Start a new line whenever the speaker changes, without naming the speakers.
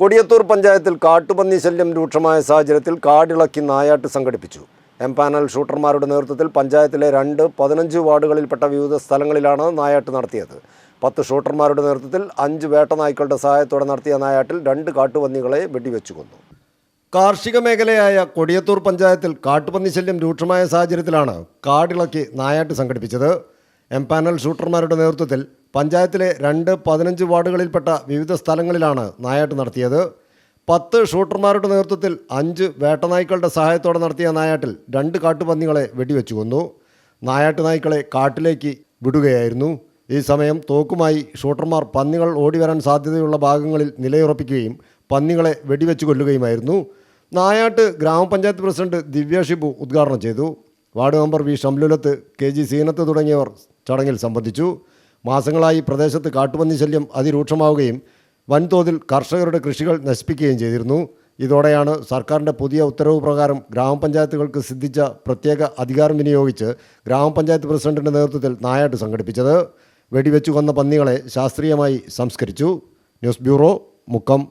കൊടിയത്തൂർ പഞ്ചായത്തിൽ കാട്ടുപന്നി ശല്യം രൂക്ഷമായ സാഹചര്യത്തിൽ കാടിളക്കി നായാട്ട് സംഘടിപ്പിച്ചു. എം പാനൽ ഷൂട്ടർമാരുടെ നേതൃത്വത്തിൽ പഞ്ചായത്തിലെ രണ്ട് പതിനഞ്ച് വാർഡുകളിൽപ്പെട്ട വിവിധ സ്ഥലങ്ങളിലാണ് നായാട്ട് നടത്തിയത്. പത്ത് ഷൂട്ടർമാരുടെ നേതൃത്വത്തിൽ അഞ്ച് വേട്ടനായ്ക്കളുടെ സഹായത്തോടെ നടത്തിയ നായാട്ടിൽ രണ്ട് കാട്ടുപന്നികളെ വെടിവെച്ചു കൊന്നു. കാർഷിക മേഖലയായ കൊടിയത്തൂർ പഞ്ചായത്തിൽ കാട്ടുപന്നി ശല്യം രൂക്ഷമായ സാഹചര്യത്തിലാണ് കാടിളക്കി നായാട്ട് സംഘടിപ്പിച്ചത്. എം പാനൽ ഷൂട്ടർമാരുടെ നേതൃത്വത്തിൽ പഞ്ചായത്തിലെ രണ്ട് പതിനഞ്ച് വാർഡുകളിൽപ്പെട്ട വിവിധ സ്ഥലങ്ങളിലാണ് നായാട്ട് നടത്തിയത്. പത്ത് ഷൂട്ടർമാരുടെ നേതൃത്വത്തിൽ അഞ്ച് വേട്ടനായ്ക്കളുടെ സഹായത്തോടെ നടത്തിയ നായാട്ടിൽ രണ്ട് കാട്ടുപന്നികളെ വെടിവെച്ചു കൊന്നു. നായാട്ട് നായ്ക്കളെ കാട്ടിലേക്ക് വിടുകയായിരുന്നു. ഈ സമയം തോക്കുമായി ഷൂട്ടർമാർ പന്നികൾ ഓടിവരാൻ സാധ്യതയുള്ള ഭാഗങ്ങളിൽ നിലയുറപ്പിക്കുകയും പന്നികളെ വെടിവെച്ച് കൊല്ലുകയുമായിരുന്നു. നായാട്ട് ഗ്രാമപഞ്ചായത്ത് പ്രസിഡന്റ് ദിവ്യ ഷിബു ഉദ്ഘാടനം ചെയ്തു. Ward member V. Shamlulath K. G. Seenath തുടങ്ങിയവർ ചടങ്ങിൽ സംബന്ധിച്ചു. മാസങ്ങളായി പ്രദേശത്ത് കാട്ടുപന്നി ശല്യം അതിരൂക്ഷമാവുകയും വൻതോതിൽ കർഷകരുടെ കൃഷികൾ നശിപ്പിക്കുകയും ചെയ്തിരുന്നു. ഇതോടെയാണ് സർക്കാരിന്റെ പുതിയ ഉത്തരവ് പ്രകാരം ഗ്രാമപഞ്ചായത്തുകൾക്ക് സിദ്ധിച്ച പ്രത്യേക അധികാരം വിനിയോഗിച്ച് ഗ്രാമപഞ്ചായത്ത് പ്രസിഡന്റിന്റെ നേതൃത്വത്തിൽ നായാട്ട് സംഘടിപ്പിച്ചത്. വെടിവെച്ചു കൊന്ന പന്നികളെ ശാസ്ത്രീയമായി സംസ്കരിച്ചു. News bureau Mukkam.